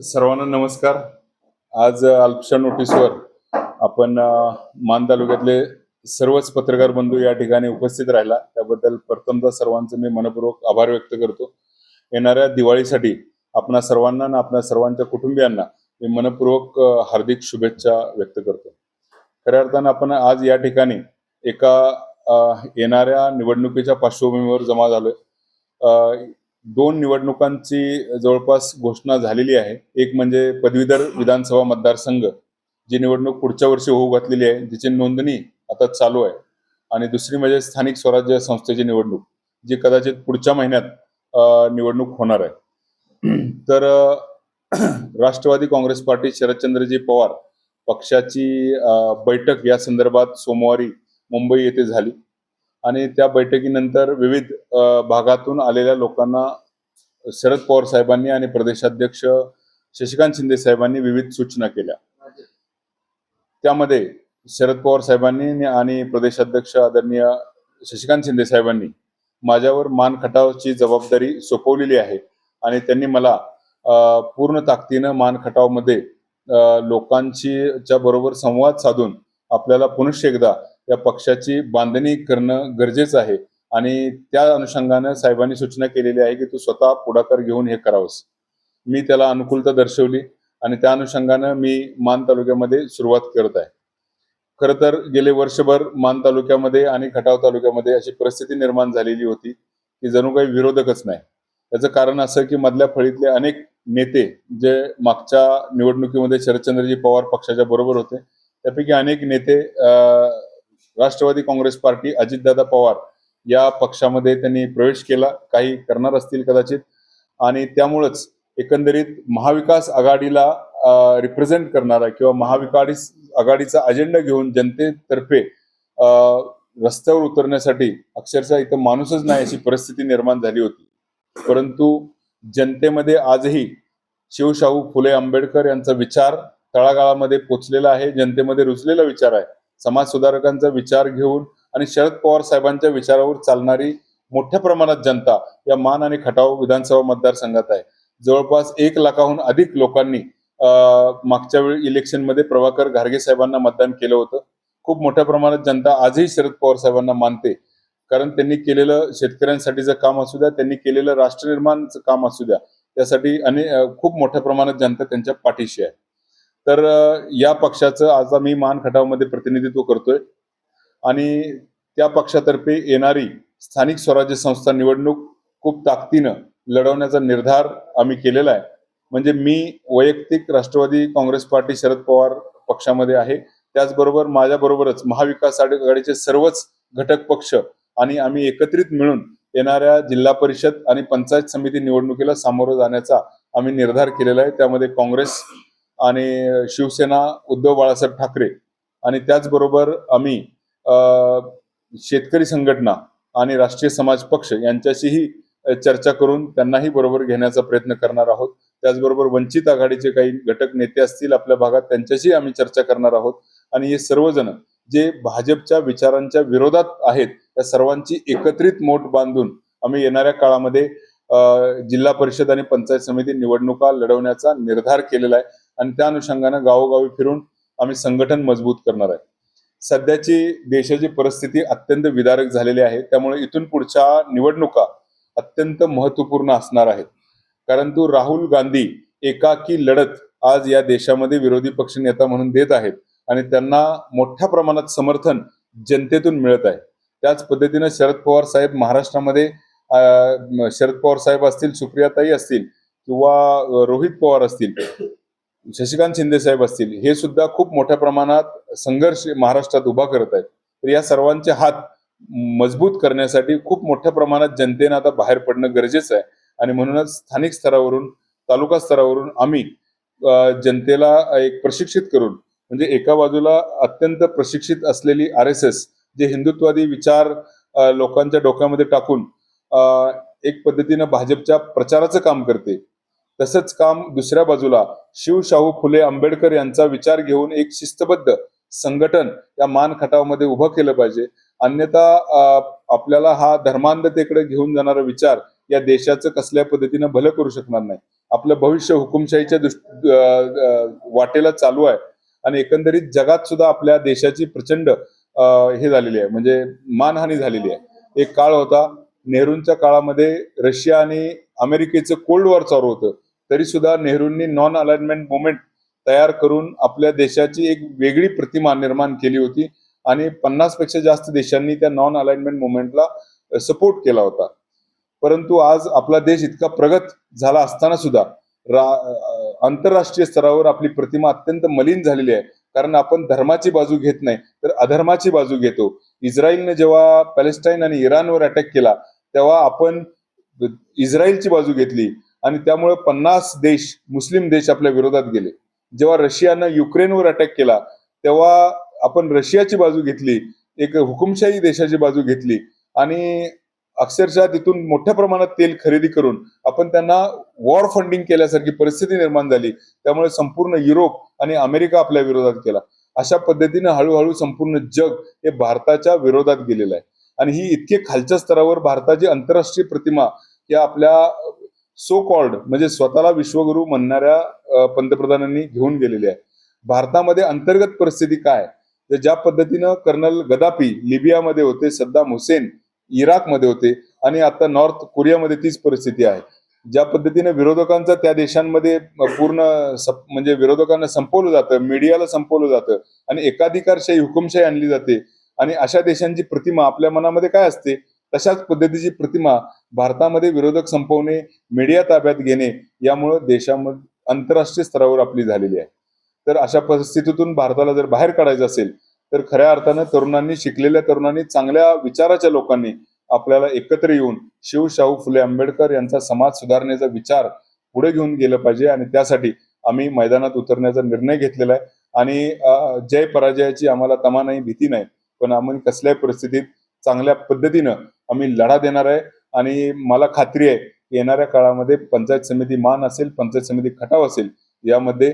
सर्वांना नमस्कार. आज अल्पशा नोटीसवर आपण मान तालुक्यातले सर्वच पत्रकार बंधू या ठिकाणी उपस्थित राहिला. त्याबद्दल प्रथमतः सर्वांचं मी मनपूर्वक आभार व्यक्त करतो. येणाऱ्या दिवाळीसाठी आपणा सर्वांना आणि आपल्या सर्वांच्या कुटुंबियांना मी मनपूर्वक हार्दिक शुभेच्छा व्यक्त करतो. खऱ्या अर्थानं आपण आज या ठिकाणी एका येणाऱ्या निवडणुकीच्या पार्श्वभूमीवर जमा झालोय. दोन निवडणुकांची जवळपास घोषणा झालेली आहे. एक म्हणजे पदवीधर विधानसभा मतदारसंघ जी निवडणूक पुढच्या वर्षी होऊ घातलेली आहे जिची नोंदणी आता चालू आहे. आणि दुसरी म्हणजे स्थानिक स्वराज्य संस्थेची निवडणूक जी कदाचित पुढच्या महिन्यात निवडणूक होणार आहे. तर राष्ट्रवादी काँग्रेस पार्टी शरदचंद्रजी पवार पक्षाची बैठक या संदर्भात सोमवारी मुंबई येथे झाली. आणि त्या बैठकीनंतर विविध भागातून आलेल्या लोकांना शरद पवार साहेबांनी आणि प्रदेशाध्यक्ष शशिकांत शिंदे साहेबांनी विविध सूचना केल्या. त्यामध्ये शरद पवार साहेबांनी आणि प्रदेशाध्यक्ष आदरणीय शशिकांत शिंदे साहेबांनी माझ्यावर मान खटावची जबाबदारी सोपवलेली आहे आणि त्यांनी मला पूर्ण ताकदीनं मान खटावमध्ये लोकांची च्या बरोबर संवाद साधून आपल्याला पुनश्च एकदा या पक्षाची बांधणी करणं गरजेचं आहे. आणि त्या अनुषंगानं साहेबांनी सूचना केलेली आहे की तू स्वतः पुढाकार घेऊन हे करावंस. मी त्याला अनुकूलता दर्शवली आणि त्या अनुषंगानं मी मान तालुक्यामध्ये सुरुवात करत आहे. खर तर गेले वर्षभर मान तालुक्यामध्ये आणि खटाव तालुक्यामध्ये अशी परिस्थिती निर्माण झालेली होती की जणू काही विरोधकच नाही. त्याचं कारण असं की मधल्या फळीतले अनेक नेते जे मागच्या निवडणुकीमध्ये शरदचंद्रजी पवार पक्षाच्या बरोबर होते त्यापैकी अनेक नेते अं, राष्ट्रवादी काँग्रेस पार्टी अजितदादा पवार या पक्षामध्ये त्यांनी प्रवेश केला. काही करणार असतील कदाचित. आणि त्यामुळंच एकंदरीत महाविकास आघाडीला रिप्रेझेंट करणारा किंवा महाविकास आघाडीचा अजेंडा घेऊन जनतेतर्फे रस्त्यावर उतरण्यासाठी अक्षरशः इथं माणूसच नाही अशी परिस्थिती निर्माण झाली होती. परंतु जनतेमध्ये आजही शिवशाहू फुले आंबेडकर यांचा विचार तळागाळामध्ये पोचलेला आहे. जनतेमध्ये रुजलेला विचार आहे. समाज सुधारकांचा विचार घेऊन आणि शरद पवार साहेबांच्या विचारावर चालणारी मोठ्या प्रमाणात जनता या मान आणि खटाव विधानसभा मतदारसंघात आहे. जवळपास एक लाखाहून अधिक लोकांनी मागच्या वेळी इलेक्शनमध्ये प्रभाकर घारगे साहेबांना मतदान केलं होतं. खूप मोठ्या प्रमाणात जनता आजही शरद पवार साहेबांना मानते. कारण त्यांनी केलेलं शेतकऱ्यांसाठीचं काम असू द्या त्यांनी केलेलं राष्ट्रनिर्माणचं काम असू द्या त्यासाठी अनेक खूप मोठ्या प्रमाणात जनता त्यांच्या पाठीशी आहे. तर या पक्षाचं आज आम्ही मान खटावमध्ये प्रतिनिधित्व करतोय. आणि त्या पक्षातर्फे येणारी स्थानिक स्वराज्य संस्था निवडणूक खूप ताकदीनं लढवण्याचा निर्धार आम्ही केलेला आहे. म्हणजे मी वैयक्तिक राष्ट्रवादी काँग्रेस पार्टी शरद पवार पक्षामध्ये आहे. त्याचबरोबर माझ्याबरोबरच महाविकास आघाडीचे सर्वच घटक पक्ष आणि आम्ही एकत्रित मिळून येणाऱ्या जिल्हा परिषद आणि पंचायत समिती निवडणुकीला सामोरं जाण्याचा आम्ही निर्धार केलेला आहे. त्यामध्ये काँग्रेस आणि शिवसेना उद्धव बाळासाहेब ठाकरे. आणि त्याचबरोबर आम्ही अं, शेतकरी संघटना आणि राष्ट्रीय समाज पक्ष यांच्याशीही चर्चा करून त्यांनाही बरोबर घेण्याचा प्रयत्न करणार आहोत. त्याचबरोबर वंचित आघाडीचे काही घटक नेते असतील आपल्या भागात त्यांच्याशी आम्ही चर्चा करणार आहोत. आणि हे सर्वजण जे भाजपच्या विचारांच्या विरोधात आहेत त्या सर्वांची एकत्रित मोठ बांधून आम्ही येणाऱ्या काळामध्ये जिल्हा परिषद आणि पंचायत समिती निवडणुका लढवण्याचा निर्धार केलेला आहे. आणि त्या अनुषंगानं गावोगावी फिरून आम्ही संघटन मजबूत करणार आहे. सध्याची देशाची परिस्थिती अत्यंत विदारक झालेली आहे. त्यामुळे इथून पुढच्या निवडणुका अत्यंत महत्त्वपूर्ण असणार आहेत. परंतु राहुल गांधी एकाकी लढत आज या देशामध्ये विरोधी पक्ष नेता म्हणून देत आहेत आणि त्यांना मोठ्या प्रमाणात समर्थन जनतेतून मिळत आहे. त्याच पद्धतीनं शरद पवार साहेब महाराष्ट्रामध्ये शरद पवार साहेब असतील सुप्रियाताई असतील किंवा रोहित पवार असतील शशिकांत शिंदे साहेब असतील हे सुद्धा खूप मोठ्या प्रमाणात संघर्ष महाराष्ट्रात उभा करत आहेत. तर या सर्वांचे हात मजबूत करण्यासाठी खूप मोठ्या प्रमाणात जनतेनं आता बाहेर पडणं गरजेचं आहे. आणि म्हणूनच स्थानिक स्तरावरून तालुका स्तरावरून आम्ही जनतेला एक प्रशिक्षित करून म्हणजे एका बाजूला अत्यंत प्रशिक्षित असलेली आर एस एस जे हिंदुत्वादी विचार लोकांच्या डोक्यामध्ये टाकून एक पद्धतीनं भाजपच्या प्रचाराचं काम करते तसंच काम दुसऱ्या बाजूला. शिवशाहू फुले आंबेडकर यांचा विचार घेऊन एक शिस्तबद्ध संघटन या मान खटावमध्ये उभं केलं पाहिजे. अन्यथा आपल्याला हा धर्मांधतेकडे घेऊन जाणारा विचार या देशाचं कसल्या पद्धतीनं भलं करू शकणार नाही. आपलं भविष्य हुकुमशाहीच्या वाटेला चालू आहे. आणि एकंदरीत जगात सुद्धा आपल्या देशाची प्रचंड हे झालेली आहे. म्हणजे मानहानी झालेली आहे. एक काळ होता नेहरूंच्या काळामध्ये रशिया आणि अमेरिकेचं कोल्ड वॉर चालू होतं. तरी सुद्धा नेहरूंनी नॉन अलाइनमेंट मुवमेंट तयार करून आपल्या देशाची एक वेगळी प्रतिमा निर्माण केली होती आणि पन्नासपेक्षा जास्त देशांनी त्या नॉन अलाइनमेंट मुवमेंटला सपोर्ट केला होता. परंतु आज आपला देश इतका प्रगत झाला असताना सुद्धा आंतरराष्ट्रीय स्तरावर आपली प्रतिमा अत्यंत मलिन झालेली आहे. कारण आपण धर्माची बाजू घेत नाही तर अधर्माची बाजू घेतो. इस्रायलने जेव्हा पॅलेस्टाईन आणि इराणवर अटॅक केला तेव्हा आपण इस्रायलची बाजू घेतली. आणि त्यामुळे पन्नास देश मुस्लिम देश आपल्या विरोधात गेले. जेव्हा रशियानं युक्रेनवर अटॅक केला तेव्हा आपण रशियाची बाजू घेतली एक हुकुमशाही देशाची बाजू घेतली आणि अक्षरशः तिथून मोठ्या प्रमाणात तेल खरेदी करून आपण त्यांना वॉर फंडिंग केल्यासारखी परिस्थिती निर्माण झाली. त्यामुळे संपूर्ण युरोप आणि अमेरिका आपल्या विरोधात केला अशा पद्धतीनं हळूहळू संपूर्ण जग हे भारताच्या विरोधात गेलेलं आहे. आणि ही इतके खालच्या स्तरावर भारताची आंतरराष्ट्रीय प्रतिमा या आपल्या सो कॉल्ड म्हणजे स्वतःला विश्वगुरु म्हणणाऱ्या पंतप्रधानांनी घेऊन गेलेले आहे. भारतामध्ये अंतर्गत परिस्थिती काय? तर ज्या पद्धतीनं कर्नल गदापी लिबियामध्ये होते सद्दाम हुसेन इराकमध्ये होते आणि आता नॉर्थ कोरियामध्ये तीच परिस्थिती आहे. ज्या पद्धतीने विरोधकांचं त्या देशांमध्ये पूर्ण म्हणजे विरोधकांना संपवलं जातं मीडियाला संपवलं जातं आणि एकाधिकारशाही हुकुमशाही आणली जाते आणि अशा देशांची प्रतिमा आपल्या मनामध्ये काय असते? तशाच पद्धतीची प्रतिमा भारतामध्ये विरोधक संपवणे मीडिया ताब्यात घेणे यामुळं देशामध्ये आंतरराष्ट्रीय स्तरावर आपली झालेली आहे. तर अशा परिस्थितीतून भारताला जर बाहेर काढायचं असेल तर खऱ्या अर्थानं तरुणांनी शिकलेल्या तरुणांनी चांगल्या विचाराच्या लोकांनी आपल्याला एकत्र येऊन शिव शाहू फुले आंबेडकर यांचा समाज सुधारण्याचा विचार पुढे घेऊन गेलं पाहिजे आणि त्यासाठी आम्ही मैदानात उतरण्याचा निर्णय घेतलेला आहे. आणि जय पराजयाची आम्हाला तमा नाही भीती नाही पण आम्ही कसल्याही परिस्थितीत चांगल्या पद्धतीनं आम्ही लढा देणार आहे. आणि मला खात्री आहे येणाऱ्या काळामध्ये पंचायत समिती मान असेल पंचायत समिती खटाव असेल यामध्ये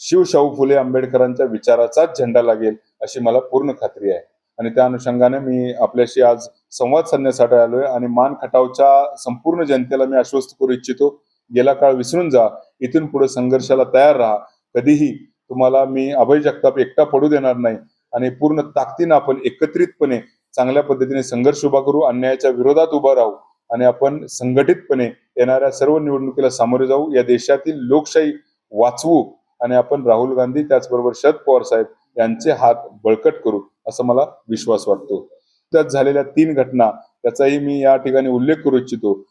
शिवशाहू फुले आंबेडकरांच्या विचाराचाच झेंडा लागेल अशी मला पूर्ण खात्री आहे. आणि त्या अनुषंगाने मी आपल्याशी आज संवाद साधण्यासाठी आलोय आणि मान खटावच्या संपूर्ण जनतेला मी आश्वस्त करू इच्छितो. गेला काळ विसरून जा इथून पुढे संघर्षाला तयार राहा. कधीही तुम्हाला मी अभय जगताप एकटा पडू देणार नाही. आणि पूर्ण ताकदीनं आपण एकत्रितपणे चांगल्या पद्धतीने संघर्ष उभा करू अन्यायाच्या विरोधात उभा राहू आणि आपण संघटितपणे येणाऱ्या सर्व निवडणुकीला सामोरे जाऊ या देशातील लोकशाही वाचवू आणि आपण राहुल गांधी त्याचबरोबर शरद पवार साहेब यांचे हात बळकट करू असं मला विश्वास वाटतो. त्यात झालेल्या तीन घटना त्याचाही मी या ठिकाणी उल्लेख करू इच्छितो.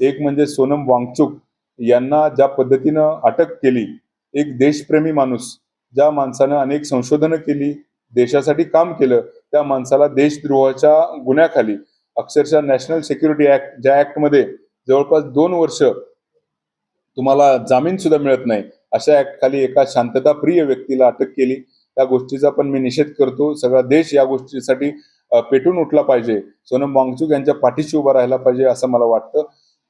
एक म्हणजे सोनम वांगचुक. यांना ज्या पद्धतीनं अटक केली एक देशप्रेमी माणूस ज्या माणसानं अनेक संशोधनं केली देशासाठी काम केलं त्या माणसाला देशद्रोहाच्या गुन्ह्याखाली अक्षरशः नॅशनल सिक्युरिटी ऍक्ट ज्या ऍक्टमध्ये जवळपास दोन वर्ष तुम्हाला जामीन सुद्धा मिळत नाही अशा ऍक्ट खाली एका शांतता प्रिय व्यक्तीला अटक केली. त्या गोष्टीचा पण मी निषेध करतो. सगळा देश या गोष्टीसाठी पेटून उठला पाहिजे. सोनम वांगचूक यांच्या पाठीशी उभा राहिला पाहिजे असं मला वाटतं.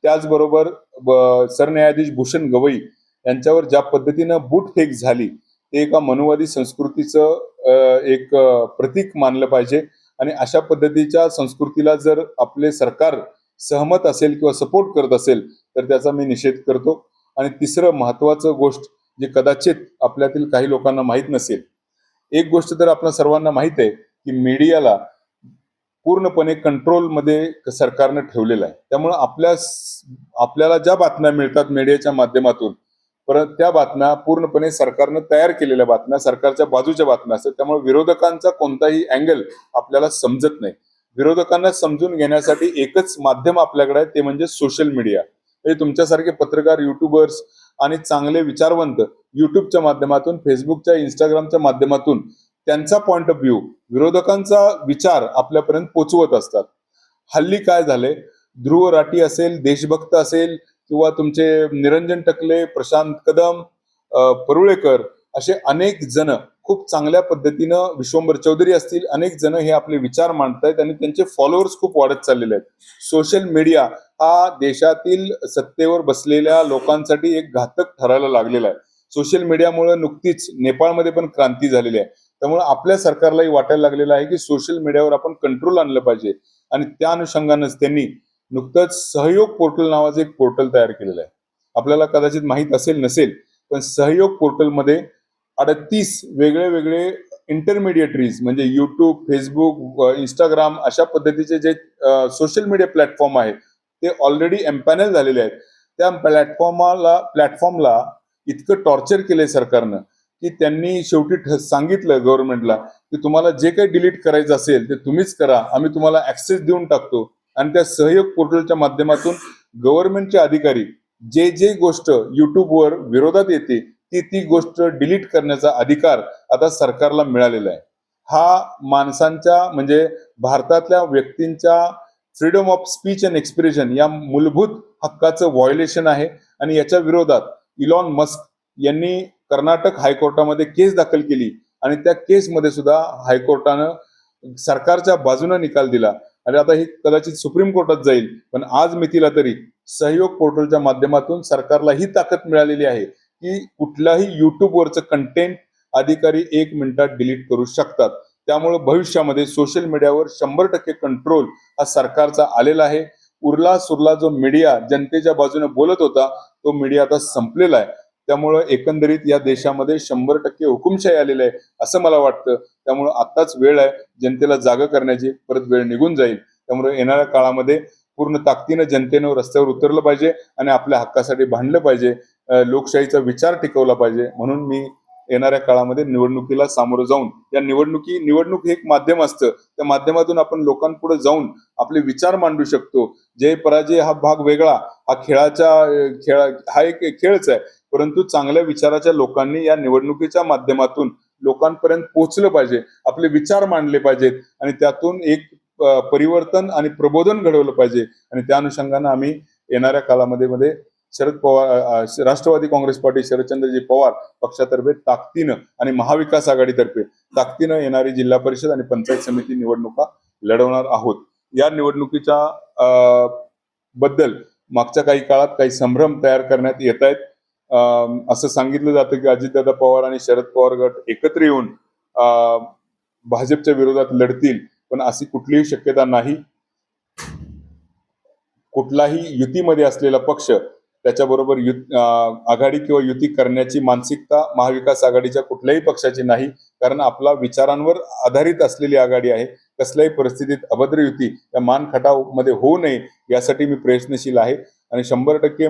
त्याचबरोबर सरन्यायाधीश भूषण गवई यांच्यावर ज्या पद्धतीनं बूटफेक झाली ते एका मनुवादी संस्कृतीचं एक प्रतीक मानलं पाहिजे. आणि अशा पद्धतीच्या संस्कृतीला जर आपले सरकार सहमत असेल किंवा सपोर्ट करत असेल तर त्याचा मी निषेध करतो. आणि तिसरं महत्वाचं गोष्ट जे कदाचित आपल्यातील काही लोकांना माहीत नसेल. एक गोष्ट तर आपल्या सर्वांना माहीत आहे की मीडियाला पूर्णपणे कंट्रोलमध्ये सरकारनं ठेवलेलं आहे. त्यामुळे आपल्या आपल्याला ज्या बातम्या मिळतात मीडियाच्या माध्यमातून परत त्या बातम्या पूर्णपणे सरकारनं तयार केलेल्या बातम्या सरकारच्या बाजूच्या बातम्या असतात. त्यामुळे विरोधकांचा कोणताही अँगल आपल्याला समजत नाही. विरोधकांना समजून घेण्यासाठी एकच माध्यम आपल्याकडे आहे ते म्हणजे सोशल मीडिया म्हणजे तुमच्यासारखे पत्रकार युट्यूबर्स आणि चांगले विचारवंत युट्यूबच्या माध्यमातून फेसबुकच्या इंस्टाग्रामच्या माध्यमातून त्यांचा पॉइंट ऑफ व्ह्यू विरोधकांचा विचार आपल्यापर्यंत पोचवत असतात. हल्ली काय झाले? ध्रुव राठी असेल देशभक्त असेल किंवा तुमचे निरंजन टकले प्रशांत कदम परुळेकर असे अनेक जण खूप चांगल्या पद्धतीनं विश्वंभर चौधरी असतील. अनेक जण हे आपले विचार मांडतायत आणि त्यांचे फॉलोअर्स खूप वाढत चाललेले आहेत. सोशल मीडिया हा देशातील सत्तेवर बसलेल्या लोकांसाठी एक घातक ठरायला लागलेला आहे. सोशल मीडियामुळे नुकतीच नेपाळमध्ये पण क्रांती झालेली आहे. त्यामुळे आपल्या सरकारलाही वाटायला लागलेलं आहे की सोशल मीडियावर आपण कंट्रोल आणलं पाहिजे. आणि त्या अनुषंगानंच त्यांनी नुकतंच सहयोग पोर्टल नावाचं एक पोर्टल तयार केलेलं आहे. आपल्याला कदाचित माहीत असेल नसेल पण सहयोग पोर्टलमध्ये अडतीस वेगळे वेगळे इंटरमिडिएटरीज म्हणजे युट्यूब फेसबुक इंस्टाग्राम अशा पद्धतीचे जे सोशल मीडिया प्लॅटफॉर्म आहेत ते ऑलरेडी एम्पॅनल झालेले आहेत. त्या प्लॅटफॉर्माला प्लॅटफॉर्मला इतकं टॉर्चर केलंय सरकारनं की त्यांनी शेवटी सांगितलं गव्हर्नमेंटला की तुम्हाला जे काही डिलीट करायचं असेल ते तुम्हीच करा. आम्ही तुम्हाला ऍक्सेस देऊन टाकतो. आणि त्या सहयोग पोर्टलच्या माध्यमातून गव्हर्नमेंटचे अधिकारी जे जे गोष्ट युट्यूबवर विरोधात येते ती ती गोष्ट डिलीट करण्याचा अधिकार आता सरकारला मिळालेला आहे. हा माणसांच्या म्हणजे भारतातल्या व्यक्तींच्या freedom of speech and expression या मूलभूत हक्काचं व्हायोलेशन आहे आणि याच्या विरोधात इलॉन मस्क यांनी कर्नाटक हायकोर्टामध्ये केस दाखल केली आणि त्या केसमध्ये सुद्धा हायकोर्टानं सरकारच्या बाजूने निकाल दिला. आणि आता हे कदाचित सुप्रीम कोर्टात जाईल पण आज मितीला तरी सहयोग पोर्टलच्या माध्यमातून सरकारला ही ताकद मिळालेली आहे की कुठल्याही युट्यूबवरचं कंटेंट अधिकारी एक मिनिटात डिलीट करू शकतात. त्यामुळे भविष्यामध्ये सोशल मीडियावर शंभर टक्के कंट्रोल हा सरकारचा आलेला आहे. उरला सुरला जो मीडिया जनतेच्या बाजूने बोलत होता तो मीडिया आता संपलेला आहे. त्यामुळं एकंदरीत या देशामध्ये शंभर टक्के हुकुमशाही आलेलं आहे असं मला वाटतं. त्यामुळं आत्ताच वेळ आहे जनतेला जागा करण्याची. परत वेळ निघून जाईल. त्यामुळे येणाऱ्या काळामध्ये पूर्ण ताकदीनं जनतेनं रस्त्यावर उतरलं पाहिजे आणि आपल्या हक्कासाठी भांडलं पाहिजे. लोकशाहीचा विचार टिकवला पाहिजे. म्हणून मी येणाऱ्या काळामध्ये निवडणुकीला सामोरं जाऊन या निवडणुकी निवडणूक हे एक माध्यम असतं. त्या माध्यमातून आपण लोकांपुढे जाऊन आपले विचार मांडू शकतो. जय पराजय हा भाग वेगळा. हा खेळाच्या खेळा हा एक खेळच आहे. परंतु चांगल्या विचाराच्या लोकांनी या निवडणुकीच्या माध्यमातून लोकांपर्यंत पोहोचलं पाहिजे आपले विचार मांडले पाहिजेत आणि त्यातून एक परिवर्तन आणि प्रबोधन घडवलं पाहिजे आणि त्या अनुषंगानं आम्ही येणाऱ्या कालामध्ये मध्ये शरद पवार राष्ट्रवादी काँग्रेस पार्टी शरदचंद्रजी पवार पक्षातर्फे ताकदीनं आणि महाविकास आघाडीतर्फे ताकदीनं येणारी जिल्हा परिषद आणि पंचायत समिती निवडणुका लढवणार आहोत. या निवडणुकीच्या बद्दल मागच्या काही काळात काही संभ्रम तयार करण्यात येत आहेत असं सांगितलं जातं की अजितदादा पवार आणि शरद पवार गट एकत्र येऊन भाजपच्या विरोधात लढतील पण अशी कुठलीही शक्यता नाही. कुठलाही युतीमध्ये असलेला पक्ष त्याच्याबरोबर यु आघाडी किंवा युती करण्याची मानसिकता महाविकास आघाडीच्या कुठल्याही पक्षाची नाही कारण आपला विचारांवर आधारित असलेली आघाडी आहे. कसल्याही परिस्थितीत अभद्र युती या मान खटावमध्ये होऊ नये यासाठी मी प्रयत्नशील आहे. आणि शंभर टक्के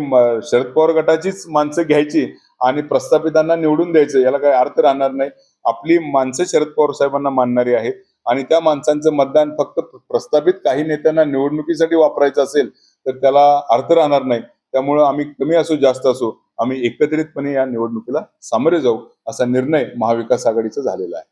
शरद पवार गटाचीच माणसं घ्यायची आणि प्रस्थापितांना निवडून द्यायचं याला काही अर्थ राहणार नाही. आपली माणसं शरद पवार साहेबांना मानणारी आहेत आणि त्या माणसांचं मतदान फक्त प्रस्थापित काही नेत्यांना निवडणुकीसाठी वापरायचं असेल तर त्याला अर्थ राहणार नाही. त्यामुळं आम्ही कमी असो जास्त असो आम्ही एकत्रितपणे या निवडणुकीला सामोरे जाऊ असा निर्णय महाविकास आघाडीचा झालेला आहे.